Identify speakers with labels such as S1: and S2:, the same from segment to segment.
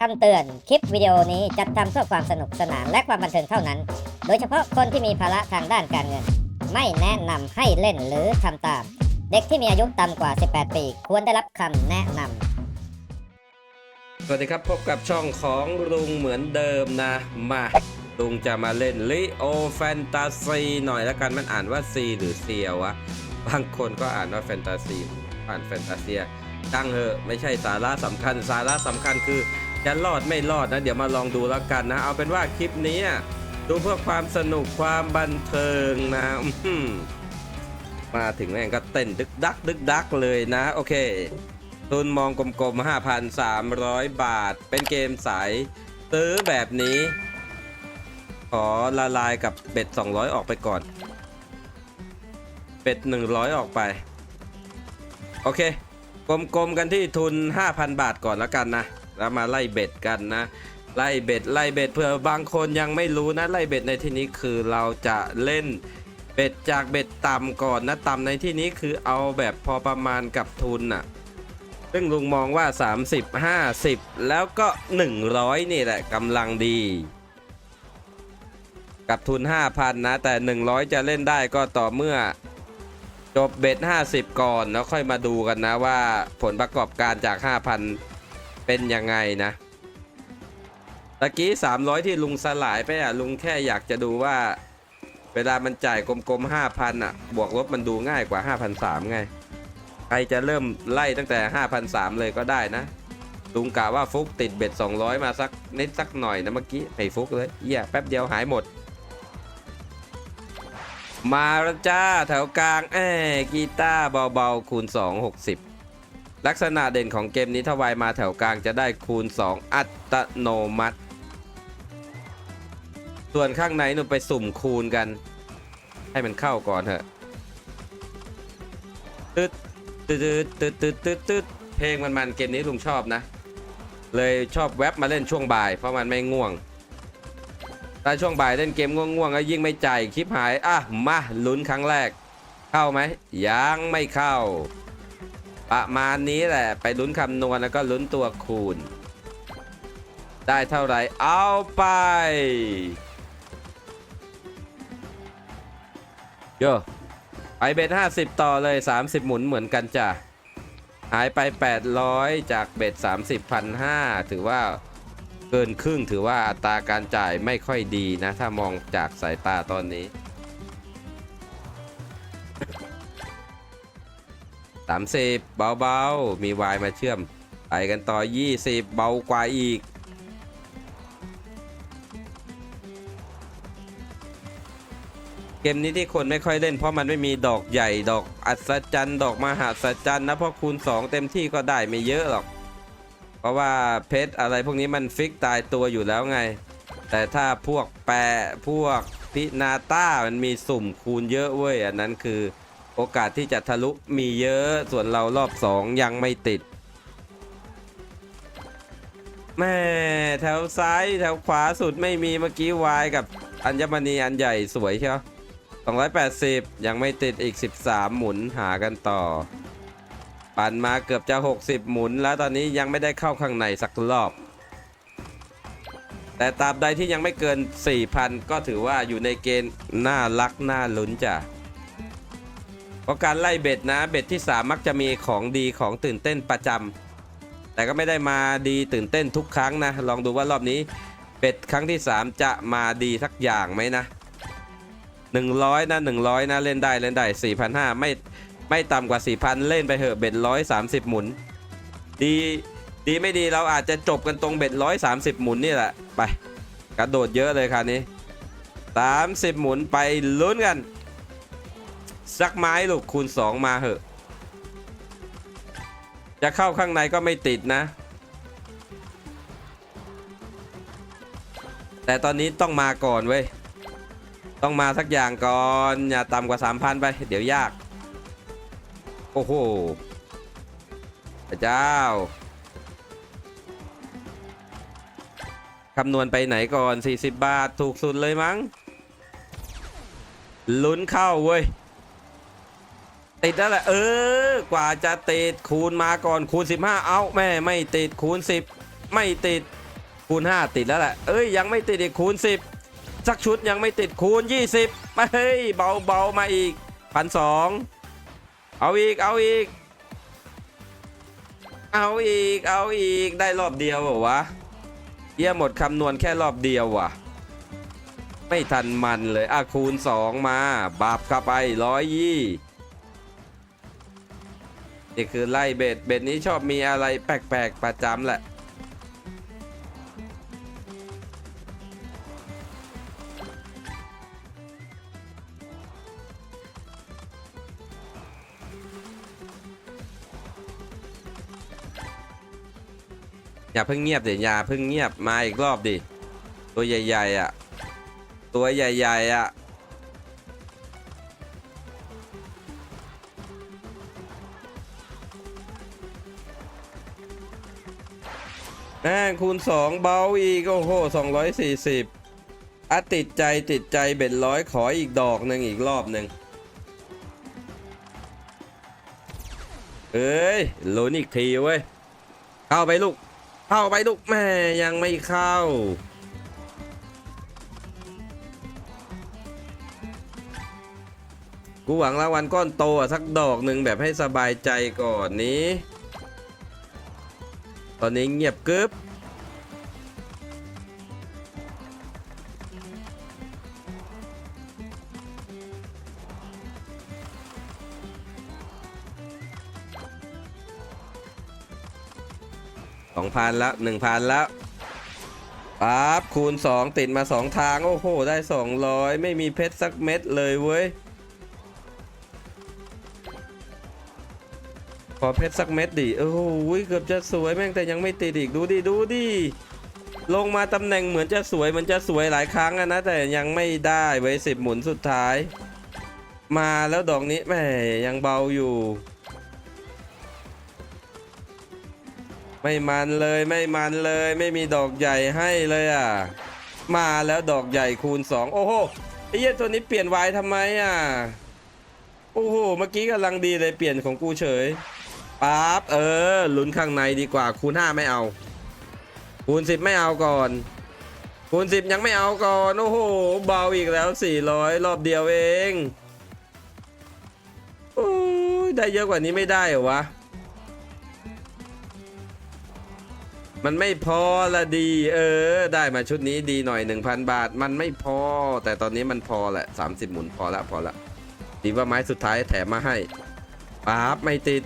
S1: คำเตือน คลิปวิดีโอนี้จัดทำเพื่อความสนุกสนานและความบันเทิงเท่านั้น โดยเฉพาะคนที่มีภาระทางด้านการเงิน ไม่แนะนำให้เล่นหรือทำตาม เด็กที่มีอายุต่ำกว่า 18 ปี ควรได้รับคำแนะนำ
S2: สวัสดีครับ พบกับช่องของลุงเหมือนเดิมนะ มาลุงจะมาเล่นลิโอแฟนตาซีหน่อยแล้วกันมันอ่านว่าซีหรือเซียวะ บางคนก็อ่านว่าแฟนตาซีอ่านแฟนตาเซียตั้งเหอะไม่ใช่สาระสำคัญสาระสำคัญคือ จะรอดไม่รอดนะ เดี๋ยวมาลองดูแล้วกันนะ เอาเป็นว่าคลิปนี้ดูเพื่อความสนุกความบันเทิงนะมาถึงแม่งก็เต้นดึกดัก ดึกดักเลยนะ โอเคทุนมองกลมๆ 5,300 บาท เป็นเกมสายซื้อแบบนี้ ขอละลายกับเบ็ด 200 ออกไปก่อน เบ็ด 100 ออกไป โอเค กลมๆ กันที่ทุน 5,000 บาทก่อนแล้วกันนะ แล้วมาไล่เบ็ดกันนะ ไล่เบ็ดไล่เบ็ดเผื่อบางคนยังไม่รู้นะไล่เบ็ดในที่นี้คือเราจะเล่นเบ็ดจากเบ็ดต่ำก่อนนะต่ำในที่นี้คือเอาแบบพอประมาณกับทุนน่ะซึ่งลุงมองว่า 30 50 แล้วก็ 100 นี่แหละกำลังดี กับทุน 5,000 นะ แต่ 100 จะเล่นได้ก็ต่อเมื่อ จบเบ็ด50 ก่อน แล้วค่อยมาดูกันนะว่าผลประกอบการจาก 5,000 เป็นยังไงนะตะกี้ 300 ที่ลุงสลายไปอะลุงแค่อยากจะดูว่า เวลามันจ่ายกลมๆ5,000อะ บวกลบมันดูง่ายกว่า 5,300ไงใครจะเริ่มไล่ตั้งแต่5,003เลยก็ได้นะ ลุงกะว่าฟุกติดเบ็ด 200 มาสักนิดสักหน่อยนะเมื่อกี้ให้ฟุกเลยเหี้ยแป๊บเดียวหายหมด มาแล้วจ้าแถวกลางแอกีตาร์เบาๆคูณ 2 60 ลักษณะเด่นของเกมนี้ถ้าวายมาแถวกลางจะได้คูณ 2 อัตโนมัติ ส่วนข้างในหนูไปสุ่มคูณกัน ให้มันเข้าก่อนเถอะตึ๊ดตืดตืดตืดตืดตืดเพลงมันมันเกมนี้ลุงชอบนะ เลยชอบแว็บมาเล่นช่วงบ่าย เพราะมันไม่ง่วงถ้าช่วงบ่ายเล่นเกมง่วงๆก็ยิ่งไม่ใจคลิปหาย อะ มาลุ้นครั้งแรก เข้าไหมยังไม่เข้า ประมาณนี้แหละ ไปลุ้นคำนวณแล้วก็ลุ้นตัวคูณ ได้เท่าไหร่ เอาไปโยไปเบ็ด50 ต่อเลย 30 หมุนเหมือนกันจ้ะ หายไป 800 จากเบ็ด30พันห้าถือว่าเกินครึ่งถือว่าอัตราการจ่ายไม่ค่อยดีนะ ถ้ามองจากสายตาตอนนี้ 30เบาๆ มีวายมาเชื่อม ไปกันต่อ20เบากว่าอีก เกมนี้ที่คนไม่ค่อยเล่นเพราะมันไม่มีดอกใหญ่ดอกอัศจรรย์ ดอกมหาศจรรย์นะเพราะคูณ 2 เต็มที่ก็ได้ไม่เยอะหรอก เพราะว่าเพชรอะไรพวกนี้มันฟิกตายตัวอยู่แล้วไง แต่ถ้าพวกแปะพวกพินาต้ามันมีสุ่มคูณเยอะเว้ยอันนั้นคือ โอกาสที่จะทะลุมีเยอะส่วนเรารอบ2ยังไม่ติดแม่แถวซ้ายแถวขวาสุดไม่มีเมื่อกี้วายกับอัญมณีอันใหญ่สวยใช่ไหม280 ยังไม่ติดอีก 13 หมุนหากันต่อ ปั่นมาเกือบจะ 60 หมุน แล้วตอนนี้ยังไม่ได้เข้าข้างในสักรอบ แต่ตราบใดที่ยังไม่เกิน 4,000 ก็ถือว่าอยู่ในเกณฑ์น่ารักน่าลุ้นจ้ะ เพราะการไล่เบ็ดนะเบ็ดที่ 3 มักจะมีของดีของตื่นเต้นประจำแต่ก็ไม่ได้มาดีตื่นเต้นทุกครั้งนะ ลองดูว่ารอบนี้เบ็ดครั้งที่ 3 จะมาดีสักอย่างไหมนะ 100นะ100นะเล่นได้เล่นได้4,500ไม่ไม่ต่ำกว่า 4,000 เล่นไปเหอะเบ็ด130 หมุน ดีดีไม่ดีเราอาจจะจบกันตรงเบ็ด130 หมุนนี่แหละไปกระโดดเยอะเลยคราวนี้ 30 หมุนไปลุ้นกัน สักไม้ลูกคูณ2มาเหอะ จะเข้าข้างในก็ไม่ติดนะ แต่ตอนนี้ต้องมาก่อนเว้ย ต้องมาสักอย่างก่อน อย่าต่ำกว่า3,000ไป เดี๋ยวยาก โอ้โหพระเจ้าคำนวณไปไหนก่อน 40 บาท ถูกสุดเลยมั้ง ลุ้นเข้าเว้ย ติดแล้วแหละเออกว่าจะติดคูณมาก่อนคูณ 15 เอาแม่ไม่ติดคูณ 10 ไม่ติดคูณ 5 ติดแล้วแหละเอ้ยยังไม่ติดอีกคูณ 10 สักชุดยังไม่ติดคูณ 20มาเฮ้ยเบาเบามาอีกพันสองเอาอีกเอาอีก เอาอีกเอาอีกได้รอบเดียวเหรอวะเยี่ยหมดคำนวณแค่รอบเดียวว่ะไม่ทันมันเลยอะคูณ 2 มา บาปเข้าไปร้อยยี่ นี่คือไล่เบ็ดเบ็ดนี้ชอบมีอะไรแปลกๆประจำแหละ อย่าเพิ่งเงียบเดี๋ยวอย่าเพิ่งเงียบมาอีกรอบดิ ตัวใหญ่ๆอะ ตัวใหญ่ๆอะ แม่งคูณ 2 เบาอีกโอ้โห240อะติดใจติดใจเบ็ดร้อยขออีกดอกหนึ่งอีกรอบหนึ่งเอ้ยลุ้นอีกทีเว้ย เข้าไปลูก เข้าไปลูกแม่ยังไม่เข้า กูหวังรางวัลก้อนโตอะสักดอกหนึ่งแบบให้สบายใจก่อนนี้ ตอนนี้เงียบกึบสองพันแล้วหนึ่งพันแล้วปั๊บคูณ2ติดมา2ทาง โอ้โห ได้200ไม่มีเพชรสักเม็ดเลยเว้ย อเพชรสักเม็ดดิโอ้โหเกือบจะสวยแม่งแต่ยังไม่ติดอีกดูดิดูดิลงมาตำแหน่งเหมือนจะสวยเหมือนจะสวยหลายครั้งนะ แต่ยังไม่ได้ไว้สิบหมุนสุดท้าย มาแล้วดอกนี้แหมยังเบาอยู่ ไม่มันเลยไม่มันเลยไม่มีดอกใหญ่ให้เลยอะ มาแล้วดอกใหญ่คูณ 2 โอ้โหไอ้เหี้ยตัวนี้เปลี่ยนวายทำไมอะโอ้โห เมื่อกี้กำลังดีเลยเปลี่ยนของกูเฉย ปั๊บเออลุ้นข้างในดีกว่า คูณ 5 ไม่เอา คูณ 10 ไม่เอาก่อน คูณ 10 ยังไม่เอาก่อน โอ้โหเบาอีกแล้ว 400 รอบเดียวเองโอ้ยได้เยอะกว่านี้ไม่ได้เหรอวะ มันไม่พอละดี เออ ได้มาชุดนี้ดีหน่อย 1,000 บาท มันไม่พอ แต่ตอนนี้มันพอแหละ 30 หมุนพอละพอละดีว่าไม้สุดท้ายแถมมาให้ป๊บไม่ติด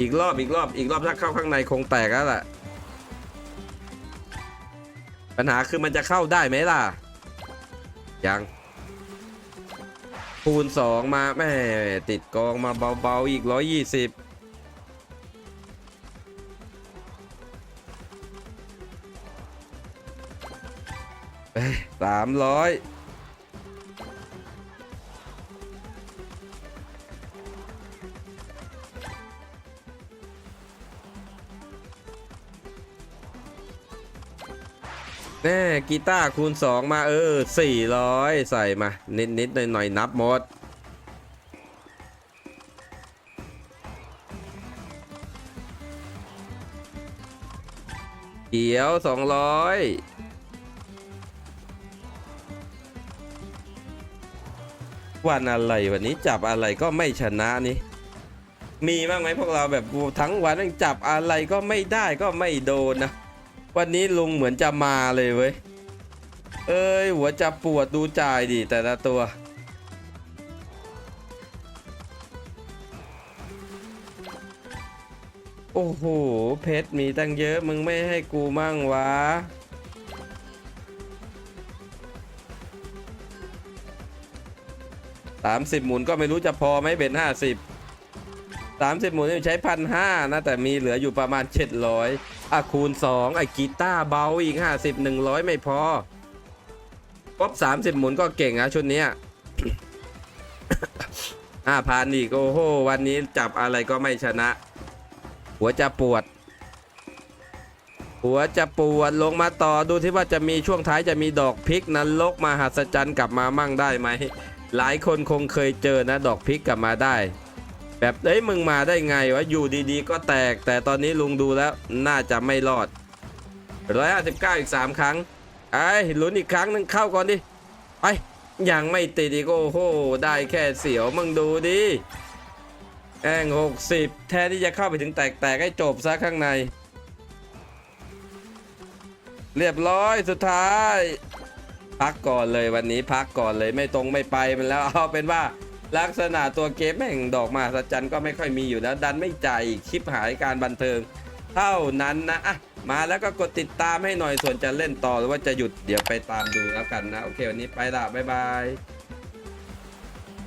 S2: อีกรอบอีกรอบอีกรอบถ้าเข้าข้างในคงแตกแล้วล่ะ ปัญหาคือมันจะเข้าได้ไหมล่ะ ยัง คูณ 2 มาแม่ติดกองมาเบาๆอีก 120สามร้อย แน่กีตาร์คูณ 2 มาเออ 400 ใส่มา นิดนิดหน่อยหน่อย ๆ นับหมด เขียว 200วันอะไรวันนี้จับอะไรก็ไม่ชนะนี่ มีบ้างไหมพวกเราแบบทั้งวันจับอะไรก็ไม่ได้ก็ไม่โดนนะ วันนี้ลุงเหมือนจะมาเลยเว้ย เอ้ย หัวจะปวดดูจ่ายดิแต่ละตัว โอ้โห เพชรมีตั้งเยอะมึงไม่ให้กูมั่งวะสามสิบหมุนก็ไม่รู้จะพอไหมเบ็ดห้าสิบสามสิบหมุนใช้พันห้านะ แต่มีเหลืออยู่ประมาณเจ็ดร้ อะคูณสองไอ้กีตาร์เบาอีกห้าสิบหนึ่งร้อยไม่พอครบสามสิบหมุนก็เก่งนะชุดนี้ยห้าพันอีกโอ้โห วันนี้จับอะไรก็ไม่ชนะ หัวจะปวด หัวจะปวดลงมาต่อดูที่ว่าจะมีช่วงท้ายจะมีดอกพริกนั้นลกมหัศจรรย์กลับมามั่งได้ไหม หลายคนคงเคยเจอนะ ดอกพริกกลับมาได้ แบบเอ้ยมึงมาได้ไงวะอยู่ดีๆ ก็แตก แต่ตอนนี้ลุงดูแล้วน่าจะไม่รอดร้อยหาสิบเก้าอีกสามครั้งไอ้ลุ้นอีกครั้งหนึงเข้าก่อนดิไปยังไม่ติดอีกโอ้โหได้แค่เสียวมึงดูดิแองหกสิบแทนที่จะเข้าไปถึงแตกๆให้จบซะข้างใน เรียบร้อยสุดท้าย พักก่อนเลยวันนี้พักก่อนเลยไม่ตรงไม่ไปมันแล้วเอาเป็นว่า ลักษณะตัวเกมแห่งดอกมาสัจจันก็ไม่ค่อยมีอยู่แล้ว ดันไม่ใจคลิปหายการบันเทิง เท่านั้นนะอะมาแล้วก็กดติดตามให้หน่อยส่วนจะเล่นต่อหรือว่าจะหยุดเดี๋ยวไปตามดูแล้วกันนะ โอเค วันนี้ไปละบ๊ายบาย